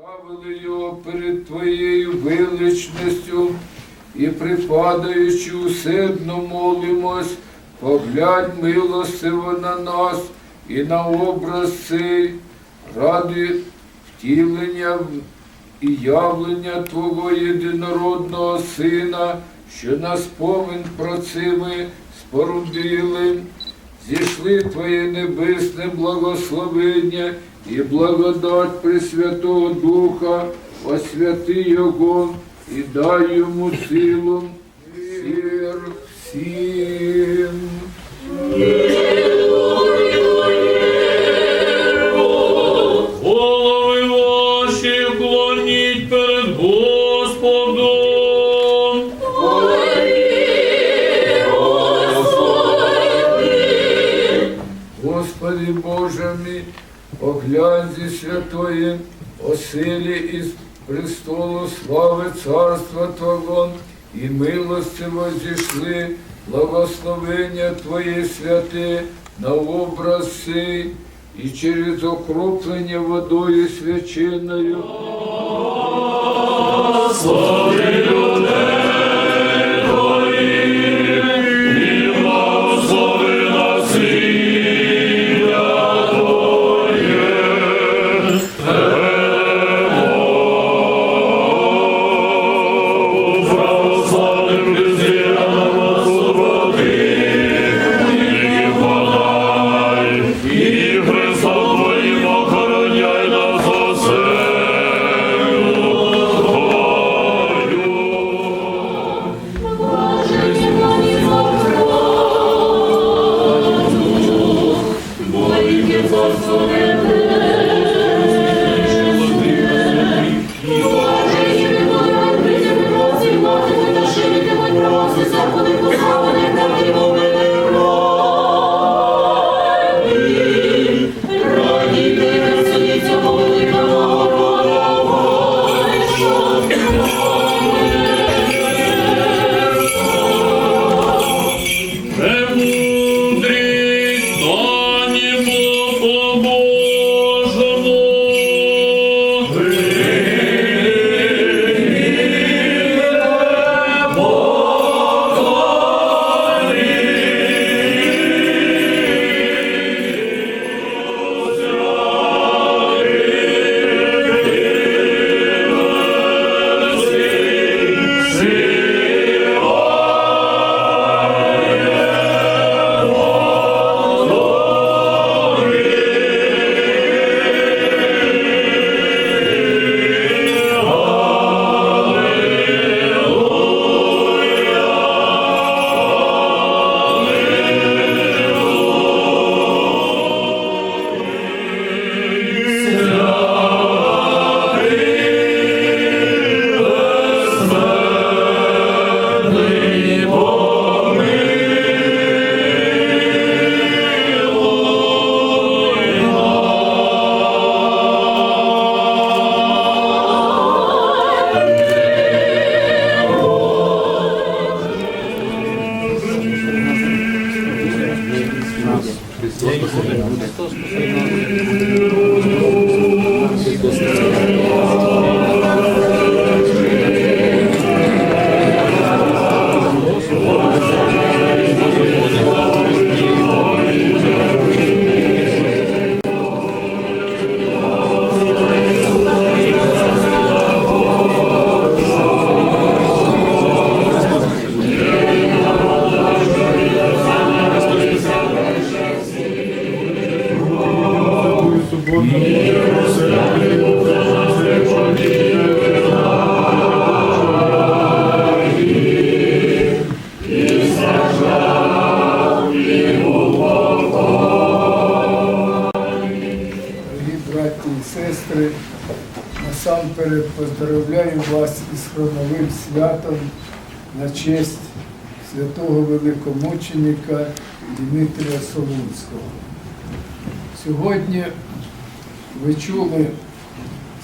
Ставили його перед Твоєю величністю і припадаючи усердно молимось, поглянь милостиво на нас і на образ цей, ради втілення і явлення Твого єдинородного Сина, що нас повен про це ми спорудили. Зійшли Твоє небесне благословення і благодать Пресвятого Духа, освяти Його і дай йому силу всір всім. Голови ваші клоніть перед Господом. Господи Боже мій, оглянь зі святої оселі із престолу слави царства Твого, і милостиво зійшли благословення Твоє святе на образ сей, і через окроплення водою свяченою. І насамперед поздравляю вас із хроновим святом на честь святого великомученика Дмитрія Солунського. Сьогодні ви чули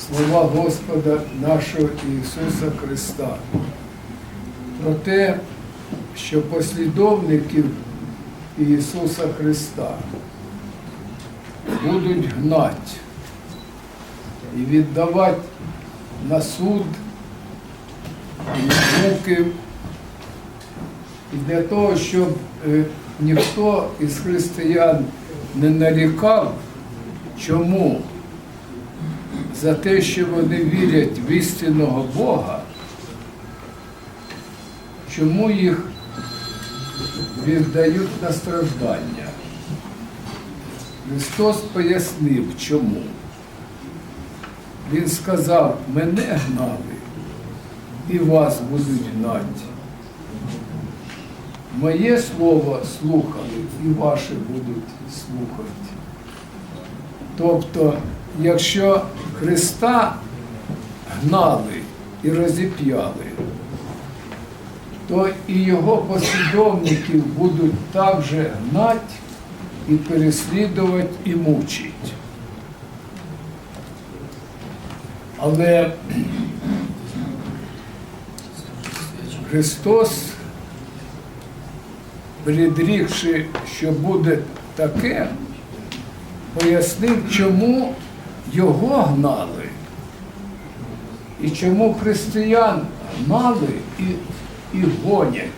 слова Господа нашого Ісуса Христа про те, що послідовників Ісуса Христа будуть гнать. І віддавати на суд в. І для того, щоб е, ніхто із християн не нарікав, чому за те, що вони вірять в істинного Бога, чому їх віддають на страждання. Христос пояснив, чому. Він сказав, мене гнали і вас будуть гнати. Моє слово слухали і ваше будуть слухати. Тобто, якщо Христа гнали і розіп'яли, то і його послідовників будуть також гнати і переслідувати і мучити. Але Христос, предрікши, що буде таке, пояснив, чому його гнали і чому християн гнали і, і гонять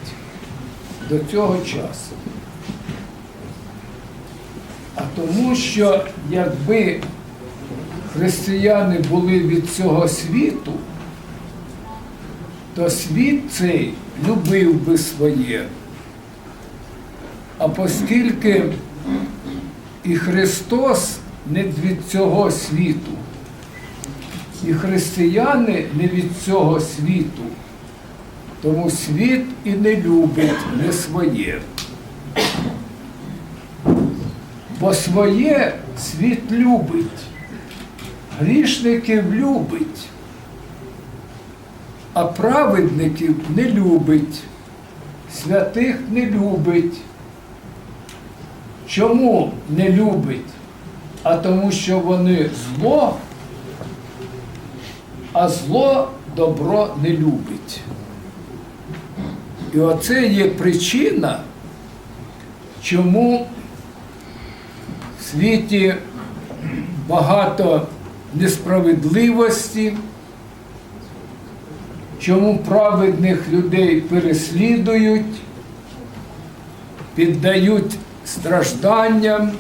до цього часу. А тому, що якби християни були від цього світу, то світ цей любив би своє. А оскільки і Христос не від цього світу, і християни не від цього світу, тому світ і не любить не своє. Бо своє світ любить, грішників любить, а праведників не любить, святих не любить. Чому не любить? А тому, що вони зло, а зло добро не любить. І оце є причина, чому в світі багато несправедливості, чому праведних людей переслідують, піддають стражданням,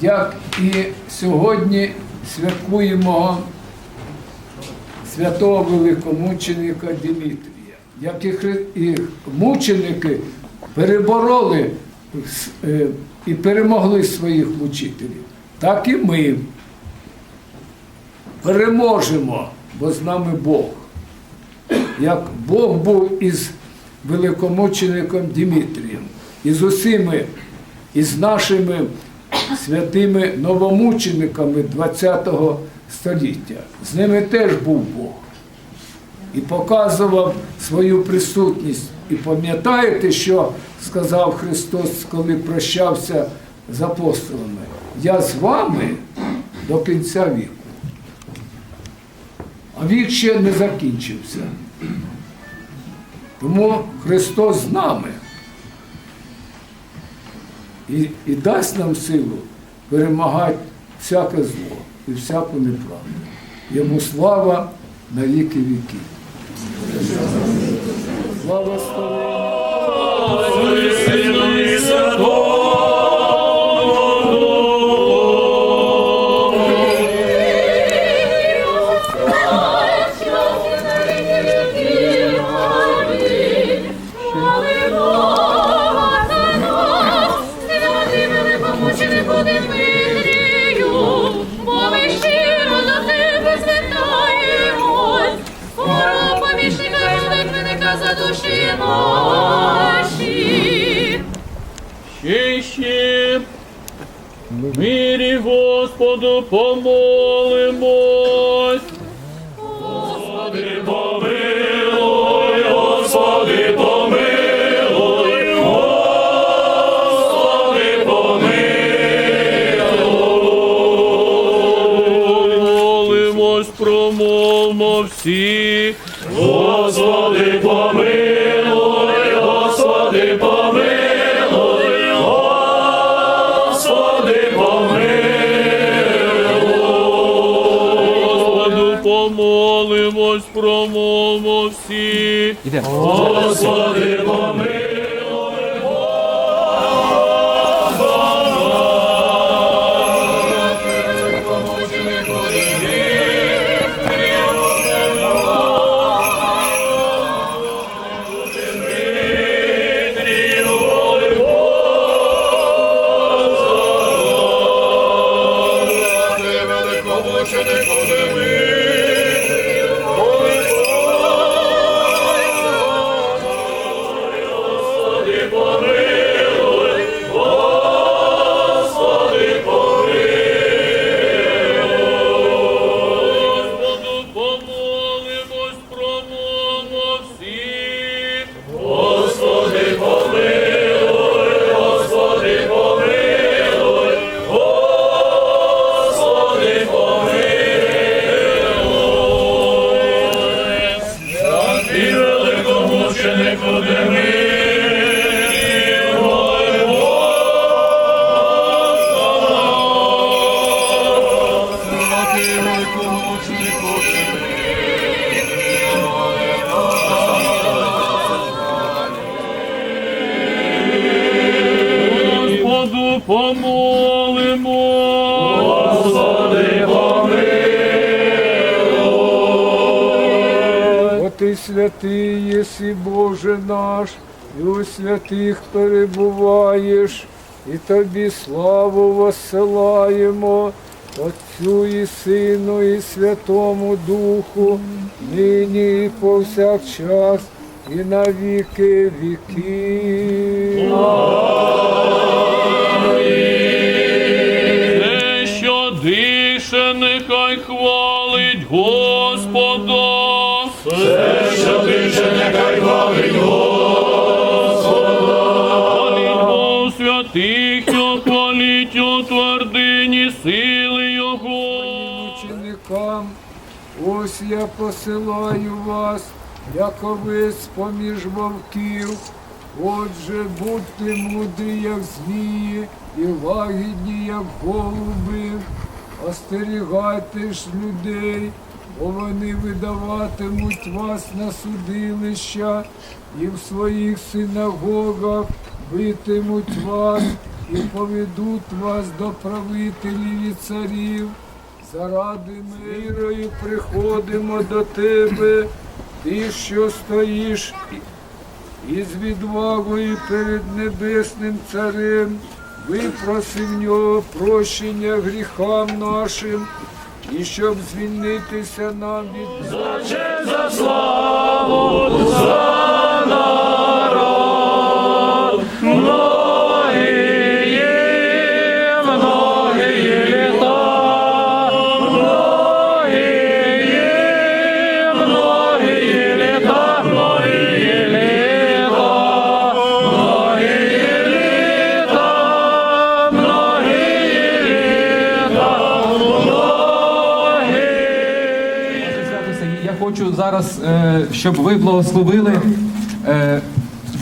як і сьогодні святкуємо святого великомученика Димітрія, як і мученики перебороли е, і перемогли своїх мучителів, так і ми переможемо, бо з нами Бог. Як Бог був із великомучеником Димітрієм, і з усіми, і з нашими святими новомучениками ХХ століття. З ними теж був Бог. І показував свою присутність. І пам'ятаєте, що сказав Христос, коли прощався з апостолами? Я з вами до кінця віку. Вік ще не закінчився. Тому Христос з нами і, і дасть нам силу перемагати всяке зло і всяку неправду. Йому слава на віки віки. Слава Слову! Мирі Господу помолимось. Господи, помилуй, Господи, помилуй, Господи, помилуй. Молимось, промовмо всі. Молимось, промомо всі, Господи, помилуй. Святий єси Боже наш, і у святих перебуваєш, і тобі славу воссилаємо, Отцю і Сину, і Святому Духу, нині і повсякчас, і на віки віків. Ученикам, ось я посилаю вас, як овець поміж вовків. Отже, будьте мудрі, як змії, і лагідні, як голуби. Остерігайте ж людей, бо вони видаватимуть вас на судилища, і в своїх синагогах битимуть вас і поведуть вас до правителів і царів. Заради мирою приходимо до тебе, ти, що стоїш і з відвагою перед небесним царем, випроси в нього прощення гріхам нашим, і щоб звільнитися нам від За славу, за Зараз, е, щоб ви благословили е,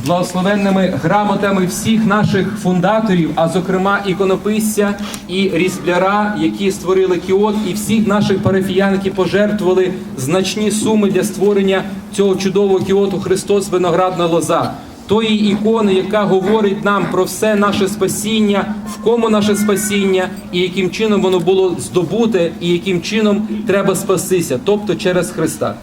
благословенними грамотами всіх наших фундаторів, а зокрема іконописця і різбляра, які створили кіот, і всіх наших парафіян, які пожертвували значні суми для створення цього чудового кіоту Христос Виноградна лоза. Тої ікони, яка говорить нам про все наше спасіння, в кому наше спасіння, і яким чином воно було здобуте, і яким чином треба спастися, тобто через Христа.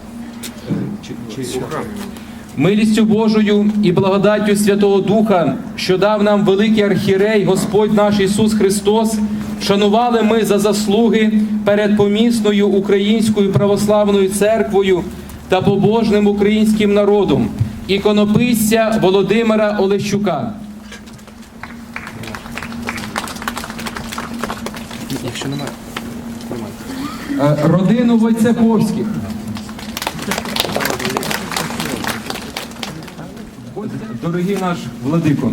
Милістю Божою і благодаттю Святого Духа, що дав нам великий архірей, Господь наш Ісус Христос, вшанували ми за заслуги перед помісною Українською православною церквою та побожним українським народом, іконописця Володимира Олещука. Якщо немає, родину Войцеховських. Дорогий наш владико,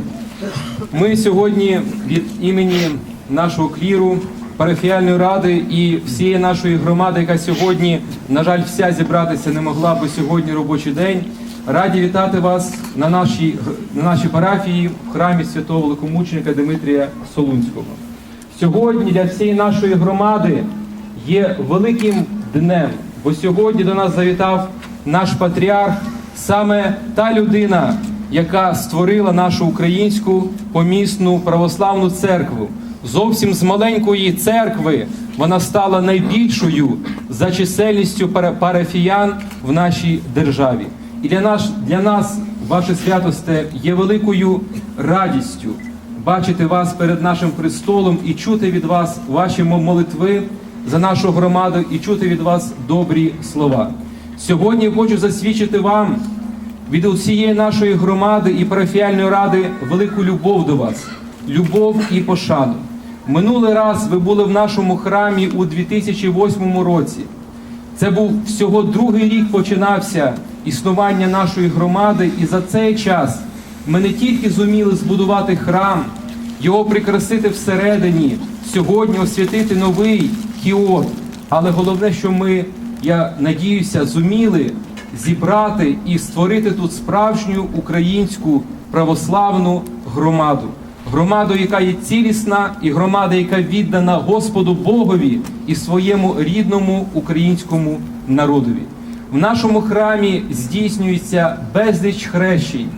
ми сьогодні від імені нашого кліру, парафіальної ради і всієї нашої громади, яка сьогодні, на жаль, вся зібратися не могла, бо сьогодні робочий день. Раді вітати вас на нашій, на нашій парафії в храмі святого великомученика Дмитрія Солунського. Сьогодні для всієї нашої громади є великим днем, бо сьогодні до нас завітав наш патріарх Саме та людина, яка створила нашу українську помісну православну церкву. Зовсім з маленької церкви вона стала найбільшою за чисельністю парафіян в нашій державі. І для нас, для нас, ваше святосте, є великою радістю бачити вас перед нашим престолом і чути від вас ваші молитви за нашу громаду і чути від вас добрі слова. Сьогодні хочу засвідчити вам від усієї нашої громади і парафіальної ради велику любов до вас, любов і пошану. Минулий раз ви були в нашому храмі у 2008 році. Це був всього другий рік починався існування нашої громади, і за цей час ми не тільки зуміли збудувати храм, його прикрасити всередині, сьогодні освятити новий кіот, але головне, що ми, я надіюся, зуміли зібрати і створити тут справжню українську православну громаду. Громаду, яка є цілісна, і громада, яка віддана Господу Богові і своєму рідному українському народові. В нашому храмі здійснюється безліч хрещень,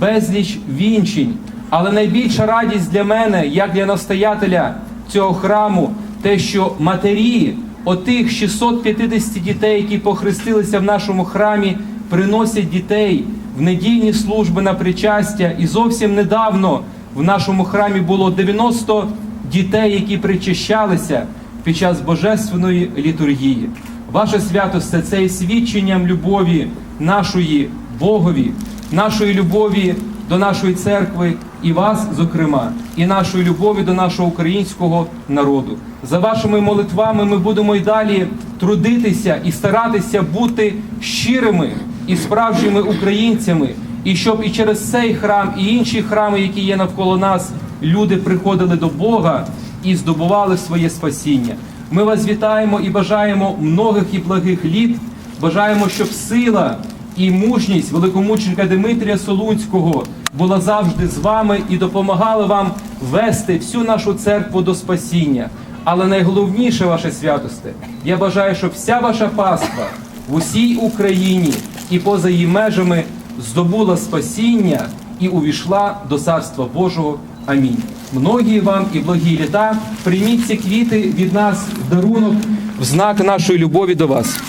безліч вінчень. Але найбільша радість для мене, як для настоятеля цього храму, те, що матері отих 650 дітей, які похрестилися в нашому храмі, приносять дітей в недільні служби на причастя. І зовсім недавно в нашому храмі було 90 дітей, які причащалися під час божественної літургії. Ваше святосте це є свідченням любові нашої Богові, нашої любові до нашої церкви і вас, зокрема, і нашої любові до нашого українського народу. За вашими молитвами ми будемо й далі трудитися і старатися бути щирими і справжніми українцями, і щоб і через цей храм, і інші храми, які є навколо нас, люди приходили до Бога і здобували своє спасіння. Ми вас вітаємо і бажаємо многих і благих літ. Бажаємо, щоб сила і мужність великомученика Дмитрія Солунського була завжди з вами і допомагала вам вести всю нашу церкву до спасіння. Але найголовніше, ваше святосте, я бажаю, щоб вся ваша паства в усій Україні і поза її межами здобула спасіння і увійшла до Царства Божого. Амінь. Многії вам і благі літа. Прийміть ці квіти від нас в дарунок в знак нашої любові до вас.